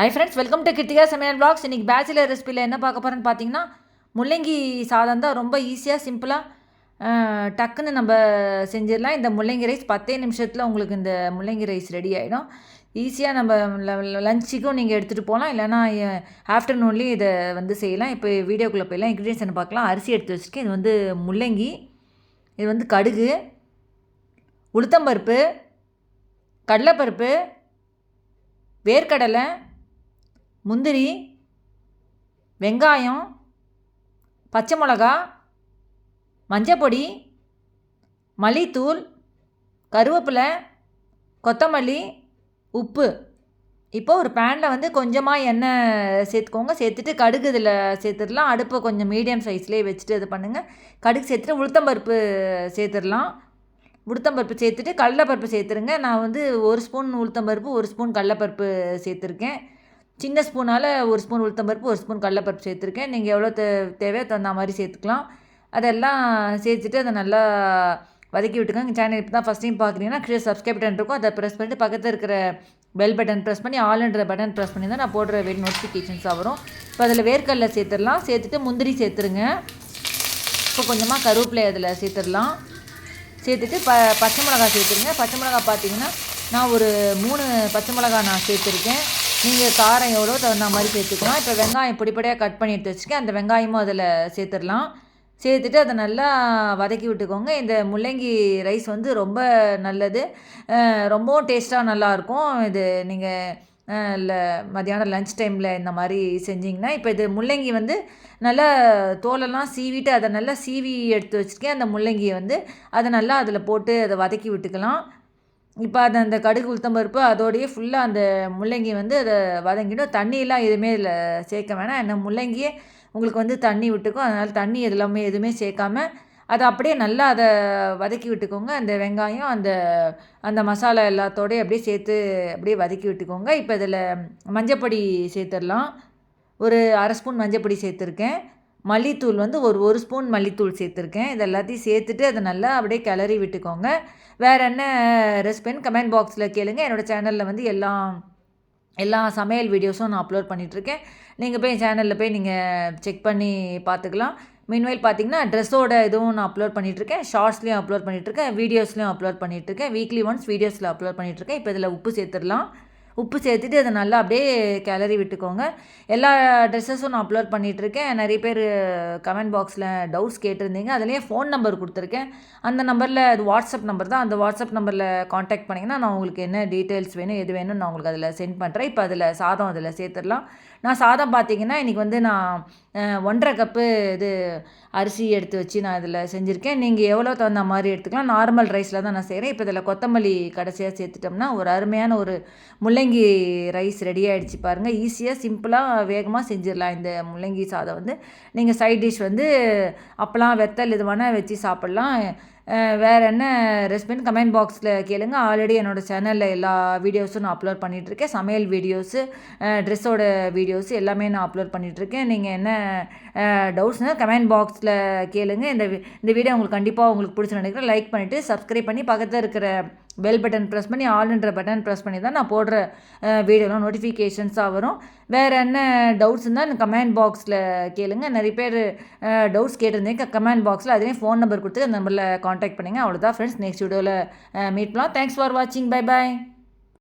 Hi friends welcome to Kittiya சமையல் blogs இன்றைக்கி bachelor ரெசிபியில் என்ன பார்க்க போகிறேன்னு பார்த்தீங்கன்னா முள்ளங்கி சாதம் தான் ரொம்ப ஈஸியாக சிம்பிளாக டக்குன்னு நம்ம செஞ்சிடலாம். இந்த முள்ளங்கி ரைஸ் பத்தே நிமிஷத்தில் உங்களுக்கு இந்த முள்ளங்கி ரைஸ் ரெடி ஆகிடும் ஈஸியாக நம்ம லஞ்சுக்கும் நீங்கள் எடுத்துகிட்டு போகலாம். இல்லைனா ஆஃப்டர்நூன்லேயும் இதை வந்து செய்யலாம். இப்போ வீடியோக்குள்ளே போயிடலாம். இன்க்ரீடியன்ஸ் பார்க்கலாம்? அரிசி எடுத்து வச்சுருக்கேன். இது வந்து முள்ளங்கி இது வந்து கடுகு உளுத்தம்பருப்பு கடலைப்பருப்பு வேர்க்கடலை முந்திரி வெங்காயம் பச்சை மிளகா மஞ்சப்பொடி மல்லித்தூள் கருவேப்பிலை கொத்தமல்லி உப்பு. இப்போ ஒரு பேனில் வந்து கொஞ்சமாக எண்ணெய் சேர்த்துக்கோங்க. சேர்த்துட்டு கடுகு இதில் சேர்த்துடலாம். அடுப்பை கொஞ்சம் மீடியம் சைஸ்லேயே வச்சுட்டு இது பண்ணுங்கள் கடுகு சேர்த்துட்டு உளுத்தம்பருப்பு சேர்த்துடலாம். உளுத்தம்பருப்பு சேர்த்துட்டு கடலைப்பருப்பு சேர்த்துருங்க. நான் வந்து ஒரு ஸ்பூன் உளுத்தம்பருப்பு ஒரு ஸ்பூன் கடலைப்பருப்பு சேர்த்துருக்கேன். சின்ன ஸ்பூனால் ஒரு ஸ்பூன் உளுத்தம்பருப்பு ஒரு ஸ்பூன் கடலப்பருப்பு சேர்த்துருக்கேன். நீங்கள் எவ்வளோ தே தேவையோ தகுந்த மாதிரி சேர்த்துக்கலாம். அதெல்லாம் சேர்த்துட்டு அதை நல்லா வதக்கி விட்டுக்கோங்க. சேனல் இப்போ தான் ஃபஸ்ட் டைம் பார்க்குறீங்கன்னா கீழே சப்ஸ்கிரைப் பட்டன் இருக்கும். அதை ப்ரெஸ் பண்ணிட்டு பக்கத்தில் இருக்கிற பெல் பட்டன் ப்ரெஸ் பண்ணி ஆல்ன்ற பட்டன் ப்ரெஸ் பண்ணி தான் நான் போடுற வெயிட் நோட்டிஃபிகேஷன்ஸாக வரும். இப்போ அதில் வேர்க்கடலை சேர்த்துடலாம். சேர்த்துட்டு முந்திரி சேர்த்துருங்க. இப்போ கொஞ்சமாக கருவேப்பிலை அதில் சேர்த்துடலாம். சேர்த்துட்டு ப பச்சை மிளகா சேர்த்துருங்க. பச்சை மிளகா பார்த்தீங்கன்னா நான் ஒரு மூணு பச்சை மிளகா நான் சேர்த்துருக்கேன். நீங்கள் காரம் எவ்வளோ தகுந்த மாதிரி சேர்த்துக்கலாம் இப்போ வெங்காயம் பிடிப்படியாக கட் பண்ணி எடுத்து வச்சுக்கேன் அந்த வெங்காயமும் அதில் சேர்த்துடலாம். சேர்த்துட்டு அதை நல்லா வதக்கி விட்டுக்கோங்க. இந்த முள்ளங்கி ரைஸ் வந்து ரொம்ப நல்லது. ரொம்பவும் டேஸ்ட்டாக நல்லாயிருக்கும். இது நீங்கள் இல்லை மதியானம் லன்ச் டைமில் இந்த மாதிரி செஞ்சிங்கன்னா இப்போ இது முள்ளங்கி வந்து நல்லா தோலெல்லாம் சீவிட்டு அதை நல்லா சீவி எடுத்து வச்சுருக்கேன் அந்த முள்ளங்கியை வந்து அதை நல்லா அதில் போட்டு அதை வதக்கி விட்டுக்கலாம். இப்போ அது அந்த கடுகு உளுத்தம் பருப்பு அதோடையே ஃபுல்லாக அந்த முள்ளங்கி வந்து அதை வதங்கிடும். தண்ணியெல்லாம் எதுவுமே இதில் சேர்க்க வேணாம். என்ன முள்ளங்கியே உங்களுக்கு வந்து தண்ணி விட்டுக்கும். அதனால் தண்ணி எல்லாமே எதுவுமே சேர்க்காம அதை அப்படியே நல்லா அதை வதக்கி விட்டுக்கோங்க. அந்த வெங்காயம் அந்த அந்த மசாலா எல்லாத்தோடையும் அப்படியே சேர்த்து அப்படியே வதக்கி விட்டுக்கோங்க. இப்போ இதில் மஞ்சப்பொடி சேர்த்துடலாம். ஒரு அரை ஸ்பூன் மஞ்சப்பொடி சேர்த்துருக்கேன். மல்லித்தூள் வந்து ஒரு ஒரு ஸ்பூன் மல்லித்தூள் சேர்த்துருக்கேன். இது எல்லாத்தையும் சேர்த்துட்டு அதை நல்லா அப்படியே கிளறி விட்டுக்கோங்க. வேறு என்ன ரெசிபின்னு கமெண்ட் பாக்ஸில் கேளுங்க. என்னோடய சேனலில் வந்து எல்லா எல்லா சமையல் வீடியோஸும் நான் அப்லோட் பண்ணிகிட்ருக்கேன் நீங்கள் போய் சேனலில் போய் நீங்கள் செக் பண்ணி பார்த்துக்கலாம். மீன்வைல் பார்த்தீங்கன்னா ட்ரெஸ்ஸோட இதுவும் நான் அப்லோட் பண்ணிகிட்ருக்கேன் ஷார்ட்ஸ்லேயும் அப்லோட் பண்ணிகிட்ருக்கேன் வீடியோஸ்லேயும் அப்லோட் பண்ணிகிட்ருக்கேன் வீக்லி ஒன்ஸ் வீடியோஸில் அப்லோட் பண்ணிகிட்ருக்கேன் இப்போ இதில் உப்பு சேர்த்துடலாம். உப்பு சேர்த்துட்டு அதை நல்லா அப்படியே கிளறி விட்டுக்கோங்க. எல்லா ட்ரெஸ்ஸஸும் நான் அப்லோட் பண்ணிகிட்ருக்கேன் நிறைய பேர் கமெண்ட் பாக்ஸில் டவுட்ஸ் கேட்டிருந்தீங்க. அதுலேயே ஃபோன் நம்பர் கொடுத்துருக்கேன். அந்த நம்பரில் அது வாட்ஸ்அப் நம்பர் தான். அந்த வாட்ஸ்அப் நம்பரில் காண்டாக்ட் பண்ணிங்கன்னா நான் உங்களுக்கு என்ன டீட்டெயில்ஸ் வேணும் எது வேணும் நான் உங்களுக்கு அதில் சென்ட் பண்ணுறேன் இப்போ அதில் சாதம் அதில் சேர்த்துடலாம். நான் சாதம் பார்த்தீங்கன்னா இன்றைக்கி வந்து நான் ஒன்றரை கப்பு இது அரிசி எடுத்து வச்சு நான் இதில் செஞ்சுருக்கேன். நீங்கள் எவ்வளோ தகுந்த மாதிரி எடுத்துக்கலாம். நார்மல் ரைஸில் தான் நான் செய்கிறேன் இப்போ இதில் கொத்தமல்லி கடைசியாக சேர்த்துட்டோம்னா ஒரு அருமையான ஒரு முள்ளங்கி முள்ளங்கி ரைஸ் ரெடி ஆகிடுச்சு பாருங்கள் ஈஸியாக சிம்பிளாக வேகமாக செஞ்சிடலாம். இந்த முள்ளங்கி சாதம் வந்து நீங்கள் சைட் டிஷ் வந்து அப்பெல்லாம் வெத்தல் இது வேணால் வச்சு சாப்பிட்லாம். வேறு என்ன ரெசிபின்னு கமெண்ட் பாக்ஸில் கேளுங்க. ஆல்ரெடி என்னோடய சேனலில் எல்லா வீடியோஸும் நான் அப்லோட் பண்ணிகிட்ருக்கேன் சமையல் வீடியோஸு ட்ரெஸ்ஸோட வீடியோஸு எல்லாமே நான் அப்லோட் பண்ணிகிட்ருக்கேன் நீங்கள் என்ன டவுட்ஸ்னால் கமெண்ட் பாக்ஸில் கேளுங்க. இந்த இந்த வீடியோ உங்களுக்கு கண்டிப்பாக உங்களுக்கு பிடிச்சி நினைக்கிறேன். லைக் பண்ணிவிட்டு சப்ஸ்கிரைப் பண்ணி பக்கத்தில் இருக்கிற பெல் பட்டன் ப்ரெஸ் பண்ணி ஆல்ன்ற பட்டன் ப்ரெஸ் பண்ணி தான் நான் போடுற வீடியோலாம் நோட்டிஃபிகேஷன்ஸாக வரும். வேறு என்ன டவுட்ஸ் இருந்தால் கமெண்ட் பாக்ஸில் கேளுங்க. நிறைய பேர் டவுட்ஸ் கேட்டிருந்தீங்க கமெண்ட் பாக்ஸில் அதே ஃபோன் நம்பர் கொடுத்து அந்த நம்பரில் காண்டாக்ட் பண்ணுங்கள் அவ்வளோதான் ஃப்ரெண்ட்ஸ் நெக்ஸ்ட் வீடியோவில் மீட் பண்ணலாம். தேங்க்ஸ் ஃபார் வாட்சிங் பை பாய்